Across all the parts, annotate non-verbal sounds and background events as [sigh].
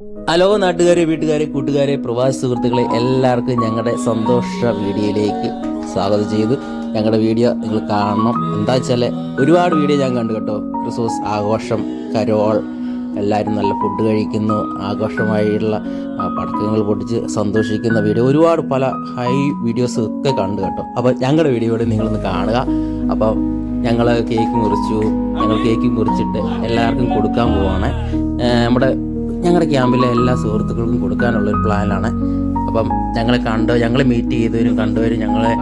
Hello നാട്ടുകാരെ വീട്ടുകാരെ കൂട്ടുകാരെ പ്രവാസി സുഹൃത്തുക്കളെ എല്ലാവർക്കും ഞങ്ങളുടെ സന്തോഷ വീഡിയോയിലേക്ക് സ്വാഗതം ചെയ്തു. ഞങ്ങളുടെ വീഡിയോ നിങ്ങൾ കാണണം. എന്താ വെച്ചാൽ ഒരുപാട് വീഡിയോ ഞാൻ കണ്ടു കേട്ടോ. ക്രിസ്മസ് ആഘോഷം കരോൾ എല്ലാവരും നല്ല ഫുഡ് കഴിക്കുന്നു ആഘോഷമായിട്ടുള്ള പടക്കങ്ങൾ പൊട്ടിച്ച് സന്തോഷിക്കുന്ന വീഡിയോ. ഒരുപാട് പല ഹൈ വീഡിയോസ് ഒക്കെ കണ്ടു കേട്ടോ. അപ്പോൾ ഞങ്ങളുടെ വീഡിയോയോട് നിങ്ങളൊന്ന് കാണുക. അപ്പോൾ ഞങ്ങൾ കേക്ക് മുറിച്ചു. ഞങ്ങൾ കേക്ക് മുറിച്ചിട്ട് എല്ലാവർക്കും കൊടുക്കാൻ പോവാണ്. നമ്മുടെ ഞങ്ങളുടെ ക്യാമ്പിലെ എല്ലാ സുഹൃത്തുക്കൾക്കും കൊടുക്കാനുള്ള ഒരു പ്ലാനാണ് അപ്പം ഞങ്ങളെ കണ്ടു ഞങ്ങളെ മീറ്റ് ചെയ്തവരും കണ്ടവരും ഞങ്ങളെ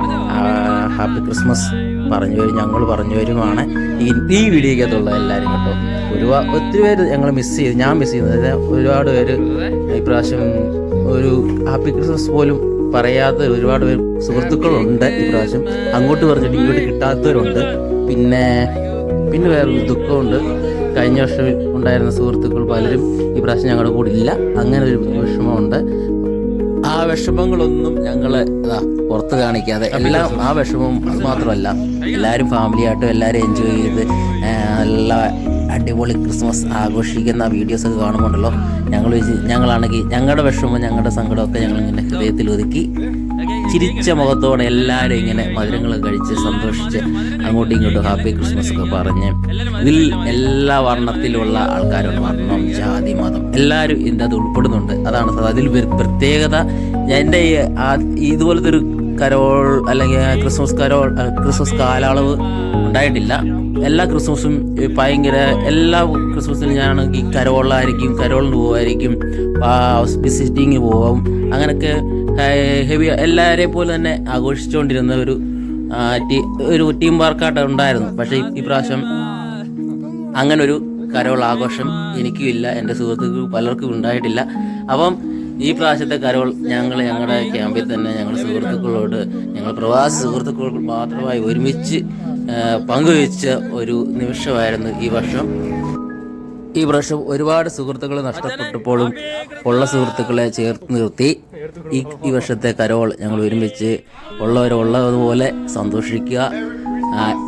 ഹാപ്പി ക്രിസ്മസ് പറഞ്ഞവരും ഞങ്ങൾ പറഞ്ഞവരുമാണ്. ഈ ഈ വീഡിയോക്കകത്തുള്ള എല്ലാവരും കേട്ടോ. ഒരുപാട് ഒത്തിരി പേര് ഞങ്ങൾ മിസ് ചെയ്ത്. ഞാൻ മിസ് ചെയ്യുന്നത് ഒരുപാട് പേര് ഇപ്രാവശ്യം ഒരു ഹാപ്പി ക്രിസ്മസ് പോലും പറയാത്ത ഒരുപാട് പേര് സുഹൃത്തുക്കളുണ്ട് ഇപ്രാവശ്യം അങ്ങോട്ട് പറഞ്ഞിട്ട് ഇങ്ങോട്ട് കിട്ടാത്തവരുണ്ട്. പിന്നെ പിന്നെ വേറൊരു ദുഃഖമുണ്ട്. കഴിഞ്ഞ വർഷം ഉണ്ടായിരുന്ന സുഹൃത്തുക്കൾ പലരും ഈ പ്രാവശ്യം ഞങ്ങളുടെ കൂടെ ഇല്ല. അങ്ങനെ ഒരു വിഷമമുണ്ട്. ആ വിഷമങ്ങളൊന്നും ഞങ്ങൾ ഇതാ പുറത്ത് കാണിക്കാതെ എല്ലാം ആ വിഷമം അത് മാത്രമല്ല. എല്ലാവരും ഫാമിലിയായിട്ടും എല്ലാവരും എൻജോയ് ചെയ്ത് നല്ല അടിപൊളി ക്രിസ്മസ് ആഘോഷിക്കുന്ന വീഡിയോസ് ഒക്കെ കാണുമ്പോണ്ടല്ലോ. ഞങ്ങൾ ഞങ്ങളാണെങ്കിൽ ഞങ്ങളുടെ വിഷമം ഞങ്ങളുടെ സങ്കടമൊക്കെ ഞങ്ങൾ ഇങ്ങനെ ഹൃദയത്തിൽ ഒതുക്കി. ചിരിച്ച മുഖത്തോടെ എല്ലാവരും ഇങ്ങനെ മധുരങ്ങൾ കഴിച്ച് സന്തോഷിച്ച് അങ്ങോട്ടും ഇങ്ങോട്ടും ഹാപ്പി ക്രിസ്മസ് ഒക്കെ പറഞ്ഞ് ഇതിൽ എല്ലാ വർണത്തിലുള്ള ആൾക്കാരുണ്ട് വർണം ജാതി മതം. എല്ലാവരും ഇതിന്റെ അത് ഉൾപ്പെടുന്നുണ്ട്. അതാണ് അതിൽ പ്രത്യേകത. എന്റെ ഇതുപോലത്തെ ഒരു കരോൾ അല്ലെങ്കിൽ ക്രിസ്മസ് കരോൾ ക്രിസ്മസ് കാലയളവ് ഉണ്ടായിട്ടില്ല. എല്ലാ ക്രിസ്മസും ഭയങ്കര എല്ലാ ക്രിസ്മസിനും ഞാനാണെങ്കിൽ കരോളായിരിക്കും കരോളിന് പോകുമായിരിക്കും വിസിറ്റിങ് പോകും അങ്ങനെയൊക്കെ ഹെവി എല്ലാവരെയും പോലെ തന്നെ ആഘോഷിച്ചുകൊണ്ടിരുന്ന ഒരു ഒരു ടീം വർക്കായിട്ട് ഉണ്ടായിരുന്നു. പക്ഷേ ഈ അങ്ങനെ ഒരു കരോൾ ആഘോഷം എനിക്കും ഇല്ല എന്റെ സുഹൃത്തുക്കൾ പലർക്കും ഉണ്ടായിട്ടില്ല. അപ്പം ഈ പ്രാവശ്യത്തെ കരോൾ ഞങ്ങൾ ഞങ്ങളുടെ ക്യാമ്പിൽ തന്നെ ഞങ്ങളുടെ സുഹൃത്തുക്കളോട് ഞങ്ങൾ പ്രവാസി സുഹൃത്തുക്കളോട് മാത്രമായി ഒരുമിച്ച് പങ്കുവെച്ച ഒരു നിമിഷമായിരുന്നു ഈ വർഷം. ഈ പ്രാവശ്യം ഒരുപാട് സുഹൃത്തുക്കളെ നഷ്ടപ്പെട്ടപ്പോഴും ഉള്ള സുഹൃത്തുക്കളെ ചേർത്ത് നിർത്തി. ഈ ഈ വർഷത്തെ കരോൾ ഞങ്ങൾ ഒരുമിച്ച് ഉള്ളവരുള്ളതുപോലെ സന്തോഷിക്കുക.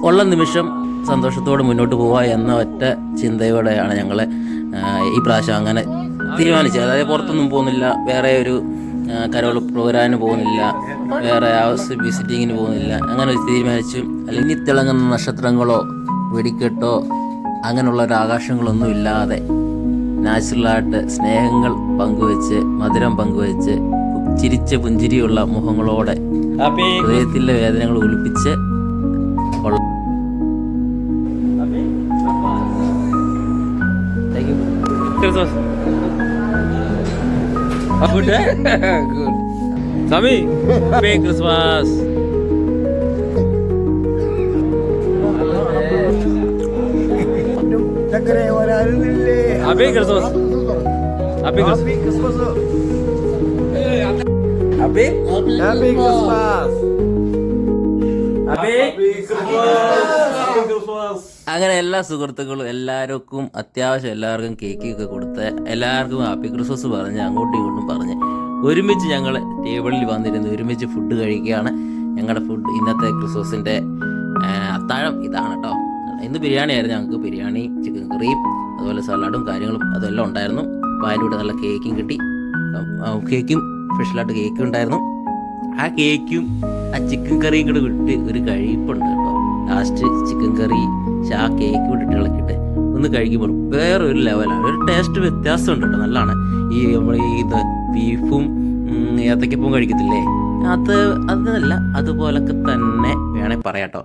ഉള്ള നിമിഷം സന്തോഷത്തോടെ മുന്നോട്ട് പോവുക എന്ന ഒറ്റ ചിന്തയോടെയാണ് ഞങ്ങൾ ഈ പ്രാവശ്യം അങ്ങനെ തീരുമാനിച്ചത്. അതായത് പുറത്തൊന്നും പോകുന്നില്ല വേറെ ഒരു കരോൾ പ്രോഗ്രാമിന് പോകുന്നില്ല വേറെ ഹൗസ് വിസിറ്റിങ്ങിന് പോകുന്നില്ല. അങ്ങനെ ഒരു തീരുമാനിച്ചു. അല്ലെങ്കിൽ തിളങ്ങുന്ന നക്ഷത്രങ്ങളോ വെടിക്കെട്ടോ അങ്ങനെയുള്ള ഒരു ആകാശങ്ങളൊന്നും ഇല്ലാതെ നാച്ചുറലായിട്ട് സ്നേഹങ്ങൾ പങ്കുവെച്ച് മധുരം പങ്കുവെച്ച് ചിരിച്ച പുഞ്ചിരിയുള്ള മുഖങ്ങളോടെ ഹൃദയത്തിലെ വേദനകൾ ഒളിപ്പിച്ച് ഉള്ള Christmas you. [laughs] Christmas. Happy Christmas? Happy Christmas അങ്ങനെ എല്ലാ സുഹൃത്തുക്കളും എല്ലാവർക്കും അത്യാവശ്യം എല്ലാവർക്കും കേക്ക് ഒക്കെ കൊടുത്ത് എല്ലാവർക്കും ഹാപ്പി ക്രിസ്മസ് പറഞ്ഞ് അങ്ങോട്ടും ഇങ്ങോട്ടും പറഞ്ഞ് ഒരുമിച്ച് ഞങ്ങൾ ടേബിളിൽ വന്നിരുന്ന് ഒരുമിച്ച് ഫുഡ് കഴിക്കുകയാണ്. ഞങ്ങളുടെ ഫുഡ് ഇന്നത്തെ ക്രിസ്മസിന്റെ അത്താഴം ഇതാണ് കേട്ടോ ഇന്ന് ബിരിയാണി ആയിരുന്നു ഞങ്ങൾക്ക്. ബിരിയാണി ചിക്കൻ കറിയും അതുപോലെ സലാഡും കാര്യങ്ങളും അതെല്ലാം ഉണ്ടായിരുന്നു. അപ്പോൾ നല്ല കേക്കും കിട്ടി. കേക്കും സ്പെഷ്യലായിട്ട് കേക്കും ഉണ്ടായിരുന്നു. ആ കേക്കും ആ ചിക്കൻ കറിയും കൂടെ വിട്ട് ഒരു കഴിപ്പുണ്ട് കേട്ടോ. ലാസ്റ്റ് ചിക്കൻ കറി പക്ഷെ ആ കേക്ക് വിട്ടിട്ട് ഇളക്കിയിട്ട് ഒന്ന് കഴിക്കുമ്പോൾ വേറൊരു ലെവലാണ് ഒരു ടേസ്റ്റ് വ്യത്യാസമുണ്ട് കേട്ടോ നല്ലതാണ്. ഈ നമ്മൾ ഈ ഇത് ബീഫും ഏത്തക്കപ്പവും കഴിക്കത്തില്ലേ? അത് അതല്ല അതുപോലൊക്കെ തന്നെ വേണേൽ പറയാം കേട്ടോ.